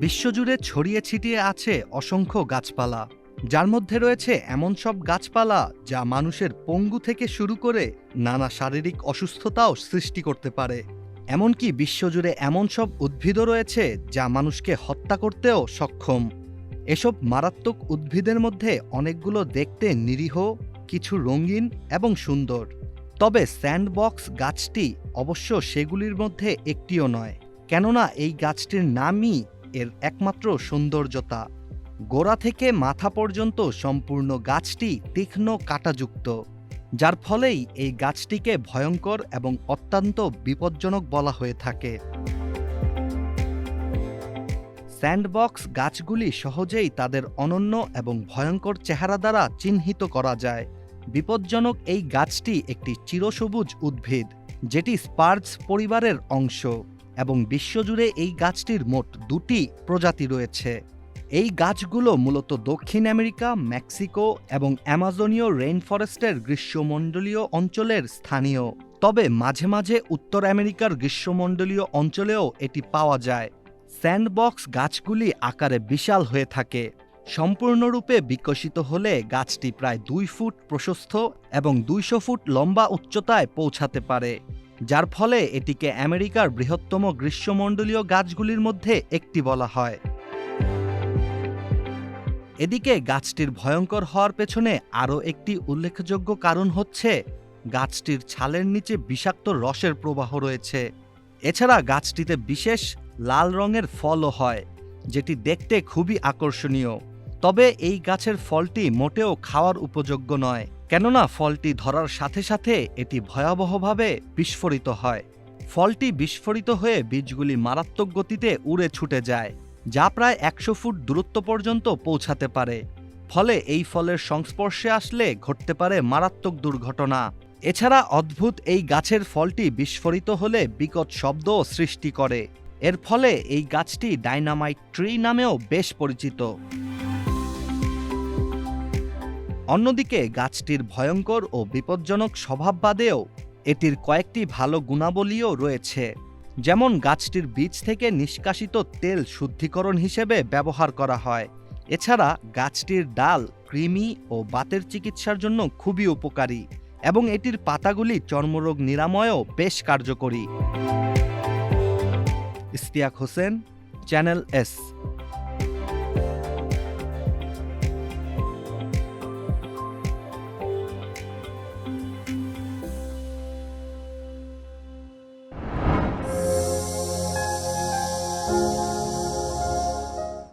বিশ্বজুড়ে ছড়িয়ে ছিটিয়ে আছে অসংখ্য গাছপালা। যার মধ্যে রয়েছে এমন সব গাছপালা যা মানুষের পঙ্গু থেকে শুরু করে নানা শারীরিক অসুস্থতাও সৃষ্টি করতে পারে। এমনকি বিশ্বজুড়ে এমন সব উদ্ভিদও রয়েছে যা মানুষকে হত্যা করতেও সক্ষম। এসব মারাত্মক উদ্ভিদের মধ্যে অনেকগুলো দেখতে নিরীহ, কিছু রঙিন এবং সুন্দর। তবে স্যান্ডবক্স গাছটি অবশ্য সেগুলির মধ্যে একটিও নয়। কেননা এই গাছটির নামই এর একমাত্র সৌন্দর্যতা। গোড়া থেকে মাথা পর্যন্ত সম্পূর্ণ গাছটি তীক্ষ্ণ কাটাযুক্ত, যার ফলেই এই গাছটিকে ভয়ঙ্কর এবং অত্যন্ত বিপজ্জনক বলা হয়ে থাকে। স্যান্ডবক্স গাছগুলি সহজেই তাদের অনন্য এবং ভয়ঙ্কর চেহারা দ্বারা চিহ্নিত করা যায়। বিপজ্জনক এই গাছটি একটি চিরসবুজ উদ্ভিদ, যেটি স্পার্জ পরিবারের অংশ। এবং বিশ্বজুড়ে এই গাছটির মোট দুটি প্রজাতি রয়েছে। এই গাছগুলো মূলত দক্ষিণ আমেরিকা, মেক্সিকো এবং অ্যামাজনীয় রেইন ফরেস্টের গ্রীষ্মমণ্ডলীয় অঞ্চলের স্থানীয়। তবে মাঝে মাঝে উত্তর আমেরিকার গ্রীষ্মমণ্ডলীয় অঞ্চলেও এটি পাওয়া যায়। স্যান্ডবক্স গাছগুলি আকারে বিশাল হয়ে থাকে। সম্পূর্ণরূপে বিকশিত হলে গাছটি প্রায় দুই ফুট প্রশস্ত এবং দুইশো ফুট লম্বা উচ্চতায় পৌঁছাতে পারে। যার ফলে এটিকে আমেরিকার বৃহত্তম গ্রীষ্মমণ্ডলীয় গাছগুলির মধ্যে একটি বলা হয়। এদিকে গাছটির ভয়ঙ্কর হওয়ার পেছনে আরও একটি উল্লেখযোগ্য কারণ হচ্ছে, গাছটির ছালের নিচে বিষাক্ত রসের প্রবাহ রয়েছে। এছাড়া গাছটিতে বিশেষ লাল রঙের ফলও হয়, যেটি দেখতে খুবই আকর্ষণীয়। তবে এই গাছের ফলটি মোটেও খাওয়ার উপযোগ্য নয়। কেননা ফলটি ধরার সাথে সাথে এটি ভয়াবহভাবে বিস্ফোরিত হয়। ফলটি বিস্ফোরিত হয়ে বীজগুলি মারাত্মক গতিতে উড়ে ছুটে যায়, যা প্রায় একশো ফুট দূরত্ব পর্যন্ত পৌঁছাতে পারে। ফলে এই ফলের সংস্পর্শে আসলে ঘটতে পারে মারাত্মক দুর্ঘটনা। এছাড়া অদ্ভুত এই গাছের ফলটি বিস্ফোরিত হলে বিকট শব্দও সৃষ্টি করে। এর ফলে এই গাছটি ডাইনামাইট ট্রি নামেও বেশ পরিচিত। অন্যদিকে গাছটির ভয়ঙ্কর ও বিপজ্জনক স্বভাব বাদেও এটির কয়েকটি ভালো গুণাবলীও রয়েছে, যেমন গাছটির বীজ থেকে নিষ্কাশিত তেল শুদ্ধিকরণ হিসেবে ব্যবহার করা হয়। এছাড়া গাছটির ডাল কৃমি ও বাতের চিকিৎসার জন্য খুবই উপকারী এবং এটির পাতাগুলি চর্মরোগ নিরাময়েও বেশ কার্যকরী। Istiaque Hossain, channel S.